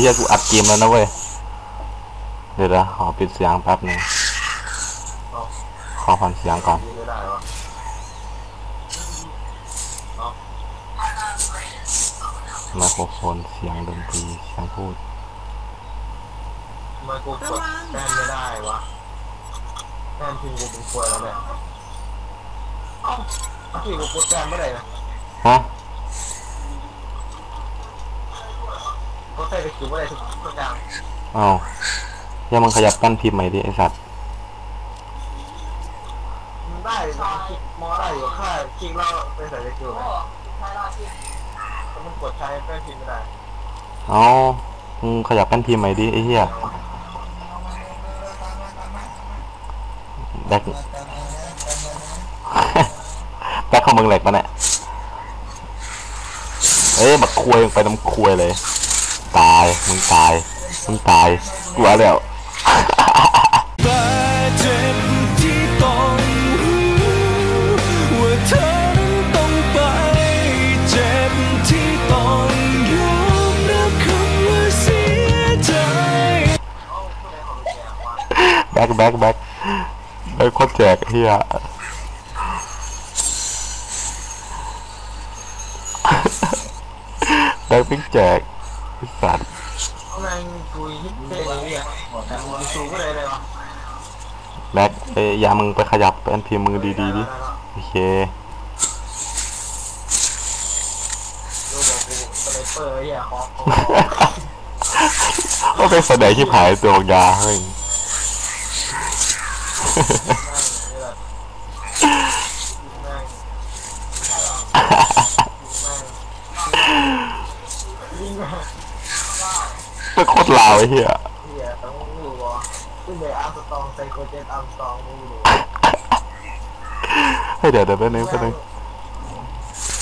เฮียกูอัดเกมแล้วนะเว้ย เดี๋ยวนะขอปิดเสียงแป๊บหนึงเอาขอผ่อนเสียงก่อนยิงไม่ได้วะไมโครโฟนเสียงดนตรีเสียงพูดทำไมกูกดแต้มไม่ได้วะแต้มทีมกูเป็นควยแล้วเนี่ยเอ้าที่กูกดแต้มไม่ได้นะฮะ กดแต้มไปคิวไม่ได้ทุกทุกอย่างเอ้าเฮียมึงขยับกั้นพิมพ์ใหม่ดิไอสัตว์มันได้นะคลิกมอได้อยู่ค่าคลิกแล้วไปใส่สกิลไหมแต่มันกดใช้แป้งพิมพ์ไม่ได้เอ้ามึงขยับกั้นพิมพ์ใหม่ดิไอเฮียแบ็คแบ็คของมึงแหลกปะเนี่ยเอ้ยบักควยมึงไปน้ำควยเลย ตาย มึงตาย มึงตาย กลัวแล้วบาดเจ็บที่ต้องรู้ว่าเธอนั้นต้องไปเจ็บที่ต้องยอมรับคำว่าเสียใจเอ้าผู้ใดของแกวะแบ็คแบ็คแบ็คแบ็คโคตรแจกเฮียแบ็คพิกแจก ไอ้สัตว์เอาแม่งกูฮิตเต้นเนี่ยแต่มึงสูงก็เลยเลยวะแบ็คเอ้ยยามึงไปขยับเป็นพิมพ์มือดีๆดิโอเคดูบอเคเป็นแสดงที่หายตัวยาเฮ้ย แม่งยิงแม่งเป็นโคตรลาวไอ้เหี้ยเหี้ยต้องรู้วะขึ้นไปอาร์มสตองไซโคเจนอาร์มสตองมึงรู้เฮ้ยเดี๋ยวเดี๋ยวแป๊บนึงแป๊บนึง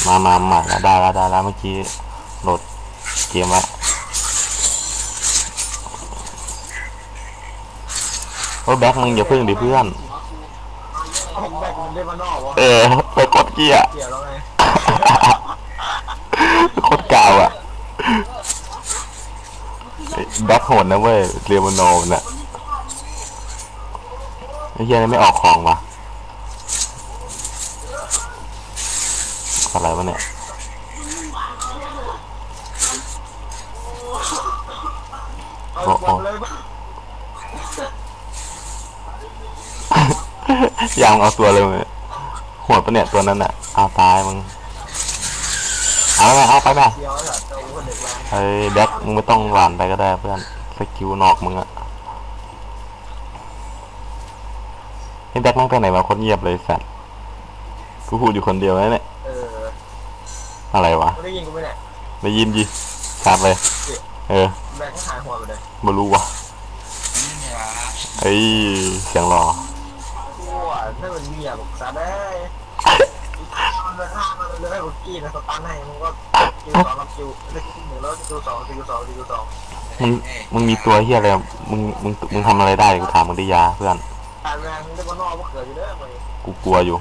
มามามาแล้วได้แล้วได้แล้วเมื่อกี้โหลดเกมละโอ้ยแบ็คมึงอย่าพึ่งดิเพื่อน เอาแบกมันได้มานอกวะเออไปกดเกียร์เกี่ยวแล้วไง โคตรกาวอะ เอ้ยแบ็คโหดนะเว้ยเรียมโนน่ะไอ้เหี้ยนี่ไม่ออกของวะอะไรวะเนี่ยเอาบอกเลยางเอาตัวเลยมึงหัวปะเนี่ยตัวนั้นอะเอาตายมึง เอาไปเอาไปไห ไอ้แบ็คมึงไม่ต้องหวานไปก็ได้เพื่อนสกิลนอกมึงอะไอ้แบ็คแม่งไปไหนมาคนเงียบเลยไอ้สัตว์กูพูดอยู่คนเดียวนะเนี่ยเอออะไรวะไม่ได้ยินกูไหมเนี่ยได้ยินยิชัดเลย เออแบกก็หายหัวไปเลยไม่รู้วะไอ้ยเสียงหล่อกูอะถ้ามันมีอะบอกซะได้มันเลยห้ามันเลยให้กูกี้นะสตาร์ทให้มึงก็ คิวสองรับคิวแล้วคิวหนึ่งแล้วคิวสองคิวสองคิวสองมึงมึงมีตัวเฮียอะไรอะมึงมึงมึงทำอะไรได้กูถามมึงไดิยาเพื่อนตายแรงได้มานอกว่าเกิดอยู่เด้อมึงกูกลัวอยู่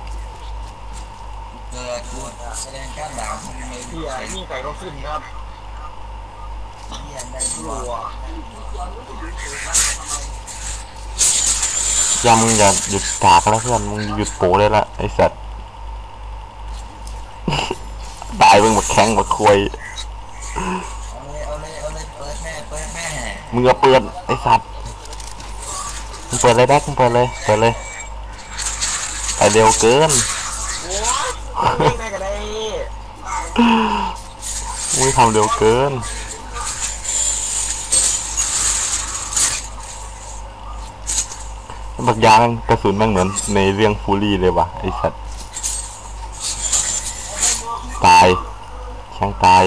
เกิดกูแสดงการหลังทำไม่เฮียนี่ไก่ก็ขึ้นครับเรียได้รัวยามึงอย่าหยุดกากแล้วเพื่อนมึงหยุดโปได้ละไอ้สัตว์ตายมึง แข้งบักควยเอาเลยเอาเลยเอาเลยเปิดแม่เปิดแม่มึงก็เปิดไอสัตว์มึงเปิดเลยแบ็คมึงเปิดเลยเปิดเลยไปเร็วเกินโอ้ยเล่นได้ก็ได้มึงทำเร็วเกินบักยางกระสุนแม่งเหมือนในเรื่องฟูรี่เลยวะไอสัตว์ ตาย แข้งตาย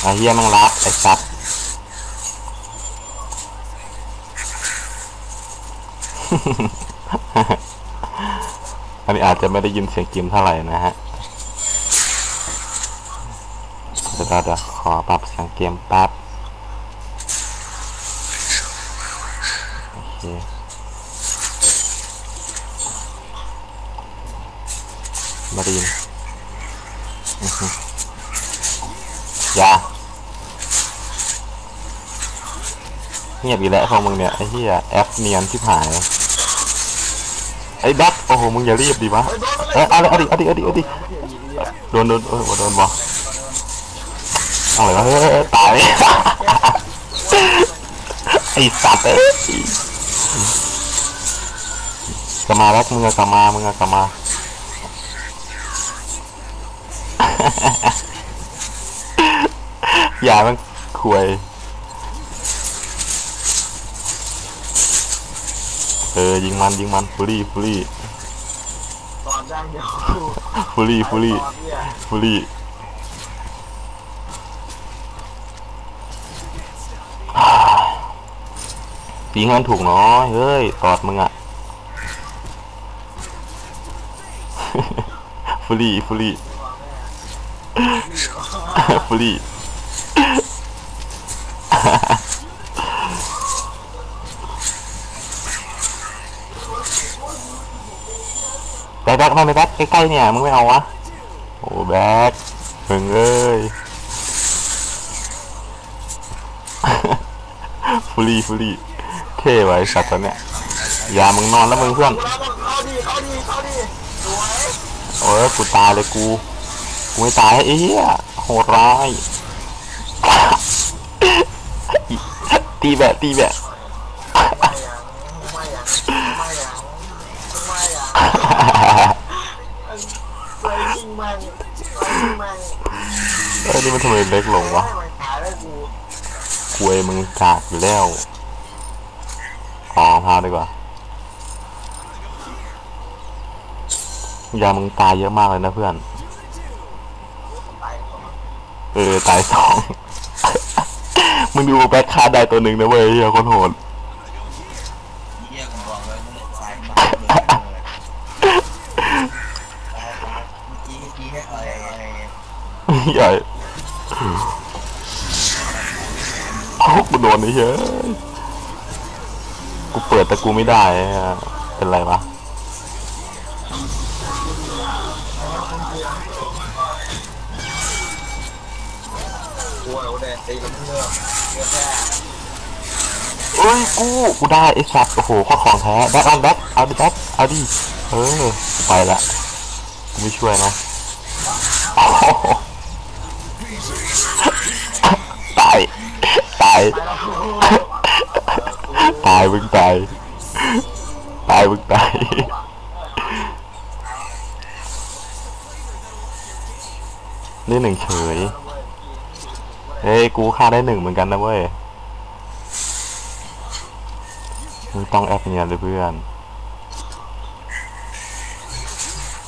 ไอ้เฮียม่งรักไอ้สัตว์อันนี้อาจจะไม่ได้ยินเสียงกิมเท่าไหร่นะฮะเดี๋ยวเราเดี๋ยวขอปรับเสียงเกมแป๊บโอเค ม่ได้ยินอื้อหือโอเคอย่าเงียบอีกแล้วพอมึงเนี่ยไอ้เหี้ยแอปเนียนที่หายไอ้ดักโอ้โหมึงอย่ารีบดิวะเฮ้ยโดนเออเอาเลยเอาดิเอาดิเอาดิเอาดิไม่เห็นดีเลยอะโดนโดนเออโดนบออะไรวะเฮ้ยเฮ้ยตายไอ้สัตว์เอ้ยกลับมาแล้วมึงอะกลับมามึงอะกลับมา อย่ามันควยเออยิงมันยิงมันฟูรี่ฟูรี่ตอนย่างเดียวกูฟูรี่ฟูรี่ตอนเนี่ยฟูรี่ยิงให้มันถูกเนาะเฮ้ยตอดมึงอะฟูรี่ฟูรี่ ฟูรี่แบ็คแบ็คมาไหมแบ็คใกล้ๆเนี่ย มึงไม่เอาวะ โอ้แบ็คมึงเอ้ยฟูรี่ฟูรี่เท่ไว้สัตว์ตัวเนี้ยอย่ามึงนอนแล้วมึงเพื่อนกูรับบอกเข้าดีเข้าดีเข้าดีสวยโอ้ยกูตายเลยกู กูไม่ตายไอ้ยโหดร้ายตีแบะตีแบะไม่อย่างไม่อย่างไม่อย่างไม่อย่างไปยิงมันไปยิงมันเอ้ยนี่มันทำไมเล็กลงวะให้มันขายได้กูควยมึงกากอยู่แล้วอ๋อพาดีกว่ายามึงตายเยอะมากเลยนะเพื่อน ออตายสอง มึงดูแบ็คคาร์ดได้ตัวหนึ่งนะเว้ยเฮียคนโหดเยี่ยมบอกเลยมึงสายฟ้าเลยเมื่อกี้เมื่อกี้ให้อะไรอะไรใหญ่เอ้ากูโดนไอ้เฮ้ยกูเปิดแต่กูไม่ได้ เป็นไรวะ เอาแดดตีกับเงือกเงือกแค่เอ้ยกู กูได้ไอ้สัตว์โอ้โหข้อของแท้แบ็คอันแบ็คเอาดิแบ็คเอาดิเออไปละกูไม่ช่วยนะตายตายตายมึงตายตายมึงตายนี่หนึ่งเฉย เฮ้ยกูฆ่าได้หนึ่งเหมือนกันนะเว้ยมึงต้องแอปเนียนเลยเพื่อน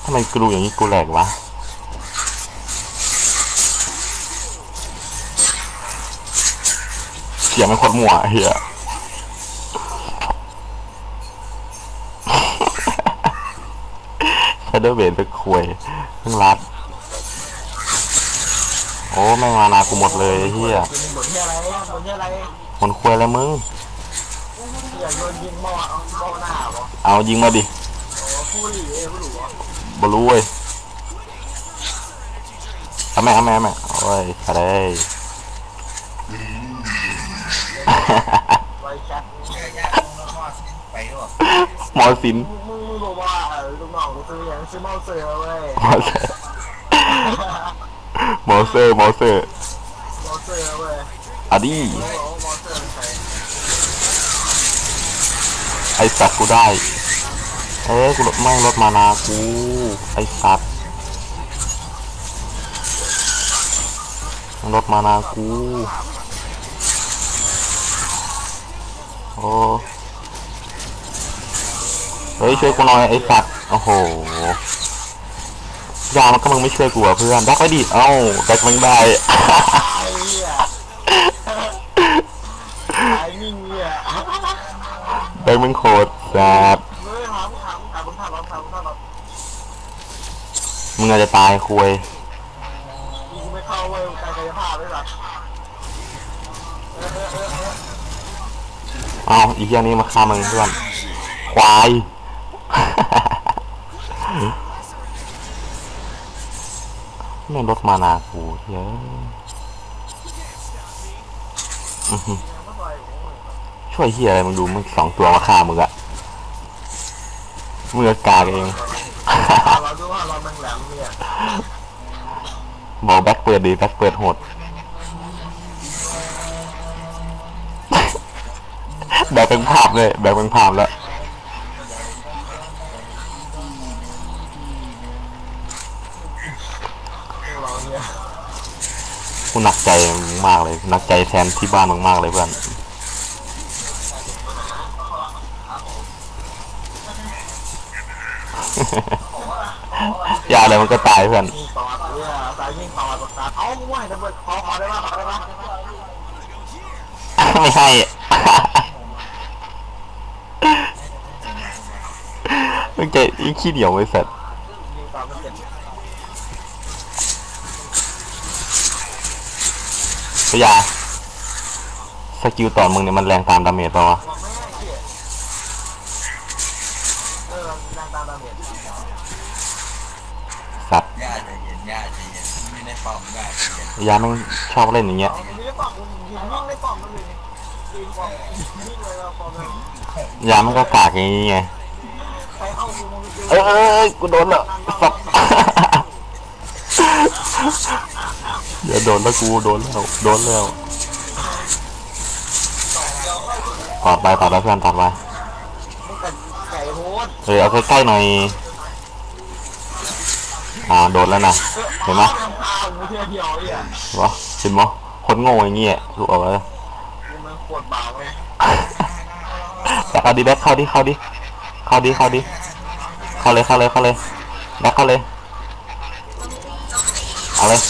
ทำไมกูอย่างนี้กูแหลกวะเสียงมันโคตรมั่วเฮียชาเดอร์เบนไปคุยเพิ่งรัด โอ้แม่งมานากูหมดเลยไอ้เฮียกินบทที่อะไรบทที่อะไรมันคุยอะไรมึงอยากโดนยิงหม้อเอาหม้อหน้าเหรอเอายิงมาดิโอ้ผู้หลีเอ้ผู้หลีวะบรู้เว้ยเอาแม่เอาแม่เอาแม่โอ้ยอะไรไว้แชทเยี่ยยากลงแล้วก็ไปด้วยหมอสินมึงมึงมึงบอกว่าเออลูกน้องกูซื้ออย่างซื้อเมาเสือเว้ยห มอเซอร์หมอเซอร์หมอเซอร์เมาเสือเว้ยอะดีโอ้โหเมาเสือเป็นใครไอสัตว์กูได้เอ้กูลดไม่ลดมานากูไอสัตว์มันลดมานากูโอ้เฮ้ยช่วยกูหน่อยไอสัตว์โอ้โห ยามันก็มึงไม่ช่วยกูอะเพื่อนแบ็คไปดิเอ้าแบ็คมึงได้ตายเหี้ยตายนิ่งเหี้ยแบ็คมึงโคตรสัตว์เฮ้ยถามถามถามผมถามผมถามผมถามผมมึงอาจจะตายคุยยิงไม่เข้าเว้ยกายกายภาพเลยหรออ้าวอีกอย่างนี้มาฆ่ามึงเพื่อนควาย แม่งลดมานากูเฮ้ยอื้อหือก็ปล่อยโอ้ยช่วยเฮียอะไรมึงดูมึงสองตัวมาฆ่ามึงอะมึงก็กากเองเราดูว่าเราแม่งแหลมเนี่ยบอกแบ็คเปิดดีแบ็คเปิดโหดแบกเป็นภาพเลยแบกเป็นภาพแล้ว เราเนี่ยกูหนักใจมึงมากเลยหนักใจแทนที่บ้านมึงมากเลยเพื่อนอย่าอะไรมันก็ตายเพื่อนยิงต่อเนี่ยสายยิงต่อตกตาเอากูว่าให้ระเบิดขอขอได้ป่ะขอได้ป่ะไม่ให้มึงใจยิ่งขี้เหนียวไว้เสร็จ ยิงต่อมันเจ็บ พยาสกิลต่อมึงเนี่ยมันแรงตามดาเมจป่าวะบอกไม่ให้เกียเออแรงตามดาเมจสัตว์ย่าใจเย็นย่าใจเย็นไม่ได้ป้อมย่าใจเย็นพยาแม่งชอบเล่นอย่างเงี้ยเอาไม่ได้ปอมยิงยิงได้ปอมมันเลยยิงปอมยิงเลยว่ามเลยยามันก็กากอย่างงี้ไงเข้ากูมึงเอ้ยเอ้ยเอ้ยกูโดนแล้วสัตว์ เดี๋ยวโดนแล้วกูโดนแล้วโดนแล้วตอดไปตอดไปเพื่อนตอดไปมึงกัดไก่โหดเฮ้ยเอาใกล้ๆหน่อยอ่าโดนแล้วนะเห็นไหมทำพาเที่ยวเที่ยวเนี่ยวะเห็นมั้คนโง่อย่างเงี้ยถูกเอาไว้มันปวดบ่าเลยแต่เอาดิแบ็คเข้าดิเข้าดิเข้าดิเข้าดิเข้าเลยเข้าเลยเข้าเลยแบ็คเข้าเลยเอาเลย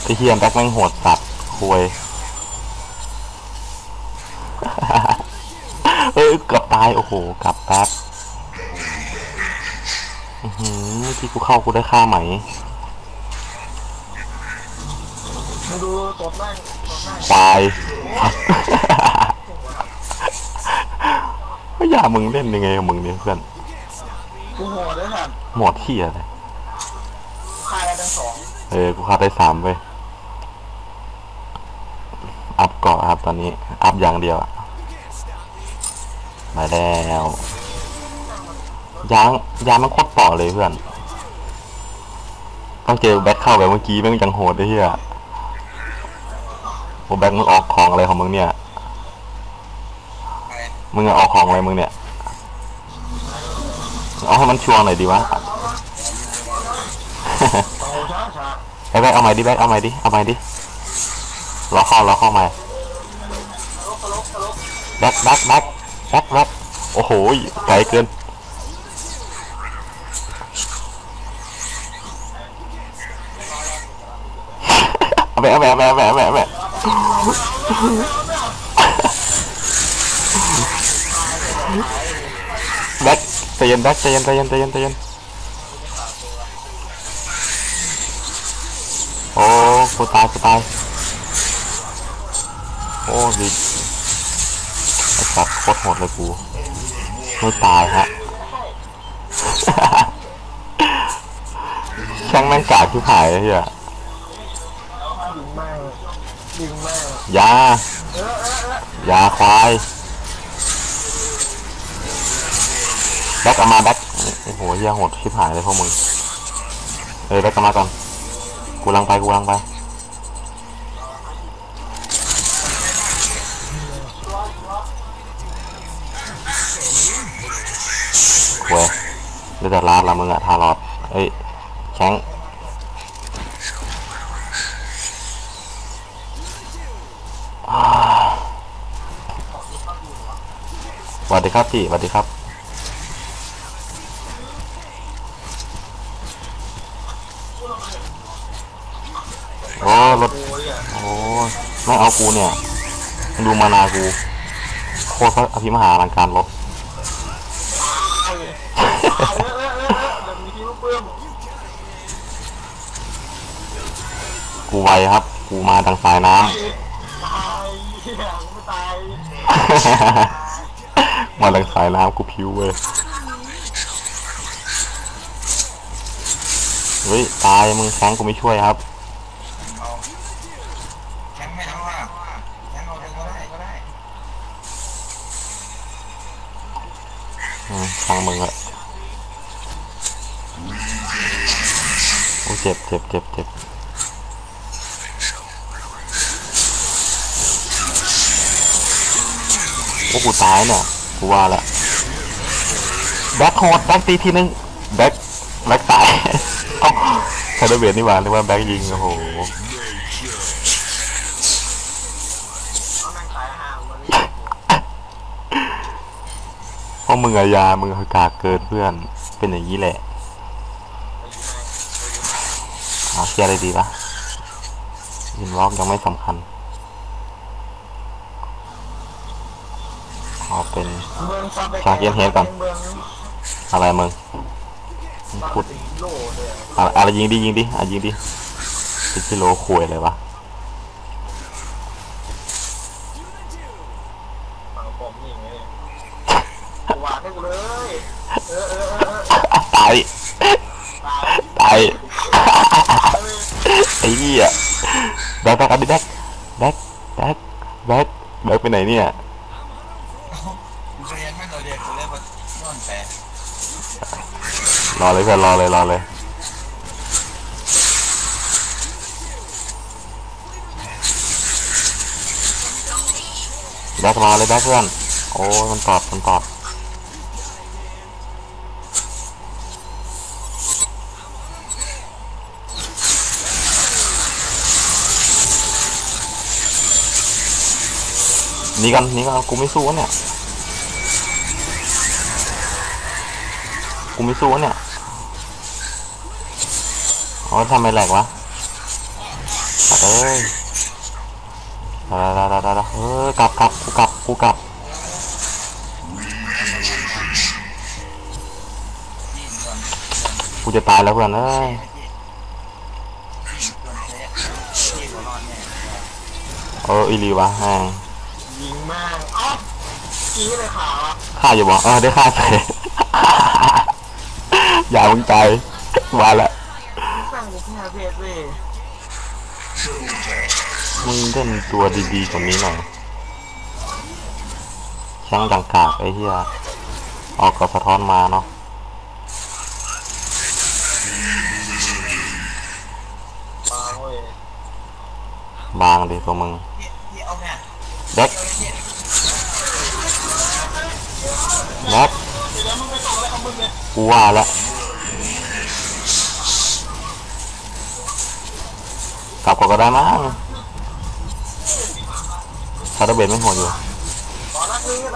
ไอ้ เฮียแบ็คแม่งโหดสัตว์คุยเอ้ยเกือบตาย โอ้โหกลับแป๊บอื้อหือที่กูเข้ากูได้ค่าไหมมึงดูตบแม่งตบแม่งควายไม่อยากมึงเล่นยังไงกับมึงเนี่ยเพื่อนกูโหดด้วยครับหมดที่อะไรฆ่าได้ทั้งสองเออ กูเข้าได้สามไปอัพเกาะครับต อนนี้ อัพอย่างเดียวอะมาแล้วยางยางมันโคตรเปราะเลยเพื่อน ต้องเจอแบ็คเข้าแบบเมื่อกี้แม่งจังโหดไอ้เหี้ยโอ้แบ็คมึงออกของอะไรของมึงเนี่ยไปมึงอะออกของอะไรมึงเนี่ย เอาให้มันชัวร์หน่อยดีวะโตช้าช้าไอ้แบ็คเอาใหม่ดิแบ็คเอาใหม่ดิ เอาใหม่ดิ รอเข้ารอเข้าใหม่ แบ็คแบ็คแบ็คแบ็คแบ็คโอ้โหไกลเกินเอาไปเอาไปเอาไปเอาไปเอาไปเอาไปแบ็คใจเย็นแบ็คใจเย็นใจเย็นใจเย็นใจเย็นโอ้กูตายกูตายโอ้ดิไอ้สัตว์ โคตรโหดเลยกูไม่ตายฮะช่างแม่งกากที่หายไอ้เฮียยิงแม่งยิงแม่งยาออเออเออยาควายแบ็กกลับมาแบ็กโอ้โหเฮียโหดชิบหายเลยพวกมึงเฮ้ยแบ็กกลับมาก่อนกูลังไปกูลังไปาดละมึงอะทารอดเอ้ยแข้งสวัสดีครับพี่สวัสดีครับโอ้รถโอ้ยอะโอ้ยไม่เอากูเนี่ย ดูมานากูโคตรพระอภิมหาลังการรถ ตายตายเออเออเออเออเดี๋ยวมีทีมลูกเปื้ม กูไวครับ กูมาทางสายน้ตายเหี้ยไม่ตายำ มาทางสายน้ำกูพิวเว้ยรฮ้ยตายมึงแข้งกูไม่ช่วยครับ เอาแข็งไม่เอาอะแข็งเอาเลยก็ได้ก็ได้อืมทางมึงอะโอ้เจ็บเจ็บเจ็บเจ็บ โอ้กูตายเนี่ยกูว่าละแบ็คโหดแบ็คตีทีนึงแบ็คแบ็คตายเอ้าคาร์เบียนนี่หว่าเรียกว่าแบ็คยิงโอ้โหเอม่งตายามันเพราะมึงอะยามึงคือกากเกินเพื่อนเป็นอย่างนี้แหละเอาเคลียร์อะไรดีปะยินวอล์กยังไม่สำคัญ เอาเป็นเมืองซับไปฉากเย็นเฮดก่อนเมืองอะไรมึงซับพูดสีโลเลยอะไรอะไรยิงดิยิงดิอะยิงดิเป็นกิโลคุยอะไรวะฝั่งผมนี่ไงกูวางให้กูเลยเออเออเออเออตายตายตายไอ้เหี้ยแบ็คแบ็คเอาดิแบ็คแบ็คแบ็คแบ็คแบ็คไปไหนเนี่ย รอเลยเพื่อนรอเลยรอเลยแบ็ครอเลยแบ็คเพื่อน โอ้ยมันตอดมันตอดหนี่กันนี่กันกูไม่สู้วะเนี่ย กูไม่สู้วะเนี่ย โอ๋อทำไมแหลกวะตัดเอ้ยดาดาดาดาดาเออกลับกลับกูกลับกูกลับกูจะตายแล้วเพื่อนเอ้ยเอออีลีวะแม่งยิงม่งอ๊อฟกี้เลยขาวะฆ่าอยู่บ่เออได้ฆ่าใส่อย่ามึงตายมาแม่ง กูแค่เพชรเว้ยมึงเล่นตัวดีๆกว่านี้หน่อยช่างดังกากไอ้เหี้ยออกก็สะท้อนมาเนาะปางเว้ยบางดิตัวมึงที่ที่เอาเนี่ยแบ็คแบ็คกูว่าละ กลับก่อนก็ได้มั้งคาร์เบนไม่โหดอยู่ตอนนั้นคือยู่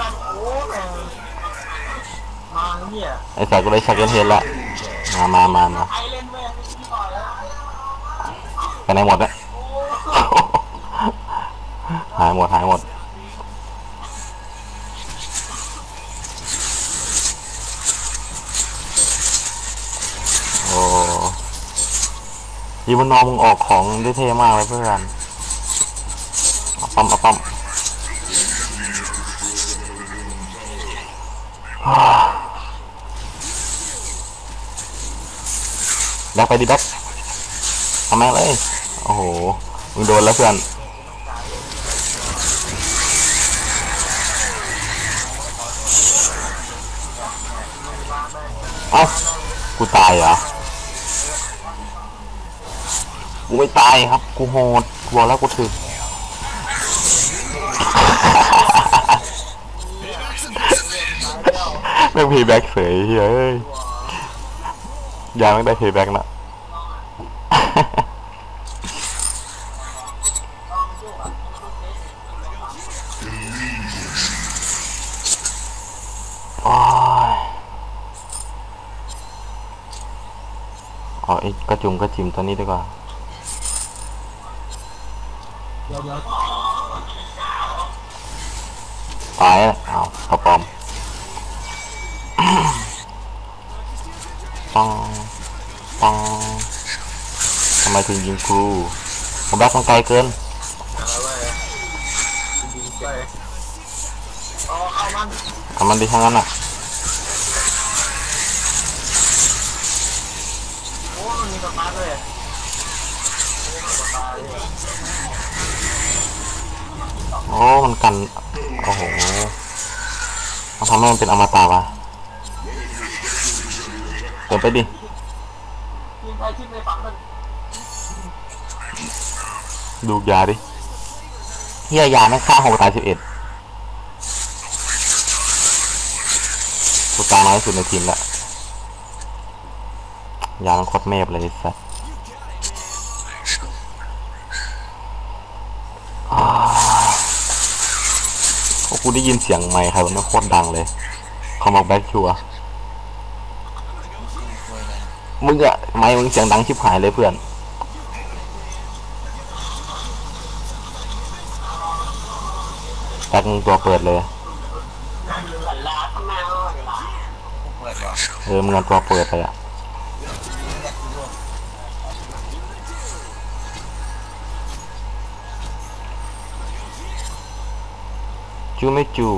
ไอ้สายก็เลยชักเกินเฮดละ มามามามาไอเล่นแม่งที่ต่อยแล้วไปไหนหมดเนี่ยหายหมดหายหมด ยีวันนอมึงออกของได้เท่มากเลยเพื่อนอปั๊มอปั๊มแบกไปดิแบ็คทำแม่เลย โอ้โห มึงโดนแล้วเพื่อน ไม่ตายครับ กูโหดกูบอกแล้วกูถึกแม่พีแบ็กเสยเฮ้ยยาแม่ได้พีแบ็กนะอ้ยเอไอ้กระจุมกระจิมตัวนี้ดีกว่า ดี๋ยวเดี๋ยวตายแล้วเอากระปอมปังปังทำไมถึงยิงครูผมรักมันไกลเกินอะไรเว้ยยิงไปเอาเอามันทำมันดีทั้งนั้นอะ โอ้ย มันมีสตาร์ทเลยสตาร์ทเลย โอ้มันกัน โอ้โหมันทำให้มันเป็นอมตะวะเดินไปดิดูยาดิเฮียยาไม่ฆ่าหกตายสิบเอ็ดกูตายน้อยสุดในทีมละยามันโคตรเมฟเลยสัส กูได้ยินเสียงไมค์ครมันโคตรดังเลยเขาบอกแบ็คชัวร์มึงอะไมค์มึงเสียงดังชิบหายเลยเพื่อนแพ็กมึงตัวเปิดเลยเอาหลาเปิดก่อมึงเอาตัวเปิดไปอะ จูไม่จู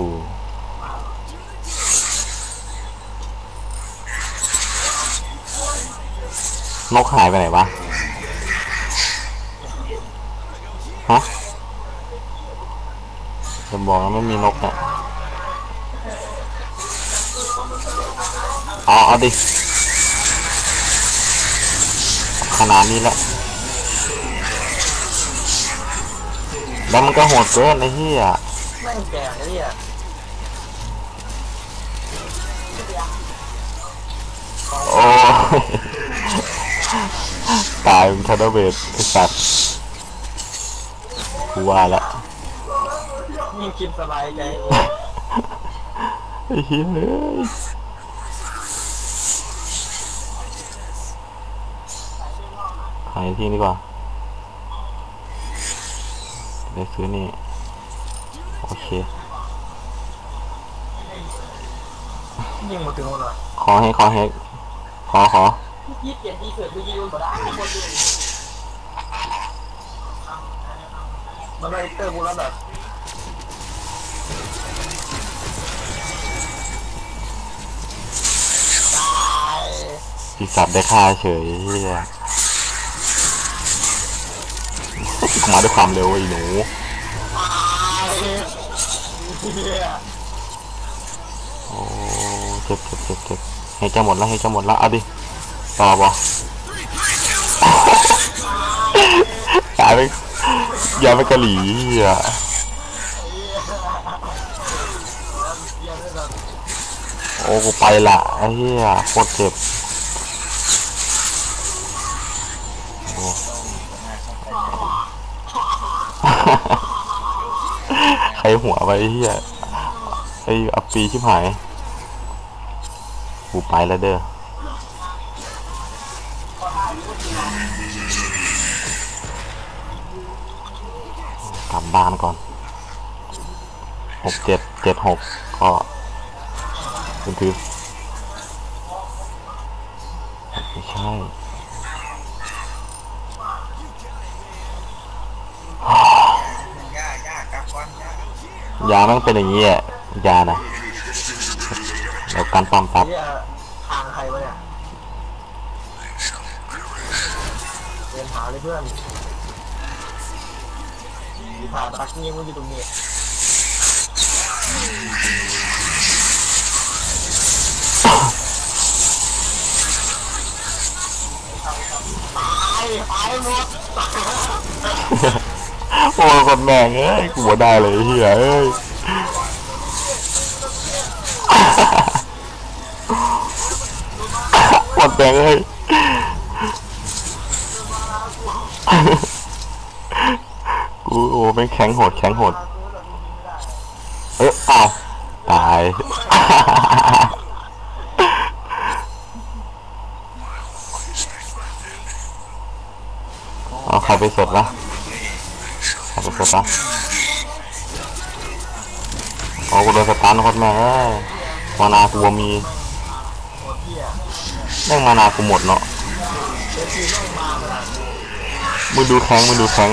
นกหายไปไหนวะ ฮะจะบอกว่าไม่มีนกเนี่ยเอาเอาดิ ขนาดนี้แล้วแล้วมันก็โหดเกินไอ้เหี้ย ม่งแก่เนี่ยโอ้ยตายเป็นคาร์เบดไอ้สัตว์กูว่าละยิ่งคิดสบายใจไอ้เหี้ยเอ้ยขายที่นี่ดีกว่าได้ซื้อนี่ โอเค ยิ่งมาถึงคนอะขอให้ขอให้ขอขอยี่สิบเจ็ดยี่สิบไปยืนก็ได้คนเดียวมันได้เตอร์บูแล้วแบบตายปีศาจได้ค่าเฉยเฮียมาด้วยความเร็วไอ้หนูตายเฮีย โอ้เจ็บเจ็บเจ็บเจ็บให้จะหมดแล้วให้จะหมดแล้วเอาดิต่อบอตายไปอย่าไปกะหลีเฮียโอ้กูไปละไอ้เหี้ยโคตรเจ็บโอ้ ใคร หัวไปไอ้เฮียไอ้อัปปีชิบหายกูไปแล้วเด้อกลับบ้านก่อนหกเจ็ดเจ็ดหกก็คุณถือาแม่งเป็นอย่างนี้อะยานะเดี๋ยวการปั๊มปั๊บเฮียทางใครวะเนี่ยเดินหาเลยเพื่อนมีผ่าตักนี่มันอยู่ตรงนี้ตายตายหมด โอ้ยคนแม่งเอ้ยกูบ่ได้เลยเฮียเอ้ยหมดแม่งเอ้ยกูโอ้แม่แข็งโหดแข็งโหด เอ๊ะอ้าวตายเอาใครไปสดละ ใครไปสดละโอ้กูโดนสตันโคตรแม่งเอ้ยมานากูมีแม่งมานากูหมดเนาะมึงดูแข้งมึงดูแข้ง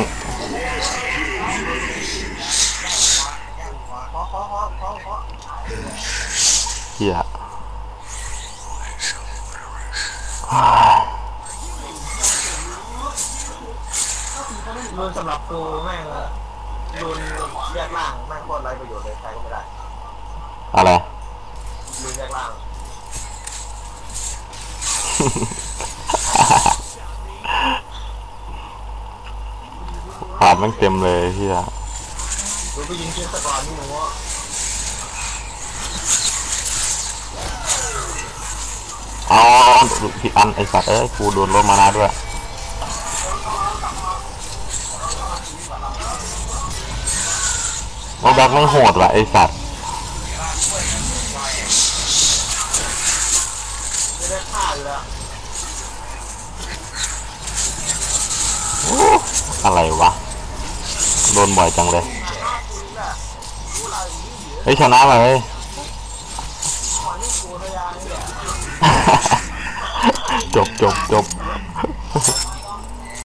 ขอขอขอขอขอเฮียำหรับกูแม่งรุนแยกล่างแม่งโคตรไรประโยชน์เลยใช้ก็ไม่ได้อะไรรุนแยกล่างขาดมันเต็มเลยเฮียรุนไปยิงชิ้นสกอร์นี่หนูว่าอ๋อผิดอันไอสัตว์เอ้ยกูโดนรถมานาด้วย แบ็คไม่งโหดว่ะไอสัตว์อะไรวะ โดนบ่อยจังเลยเฮ้ยชนะเลยก่อนที่กูทะยจบจบจบ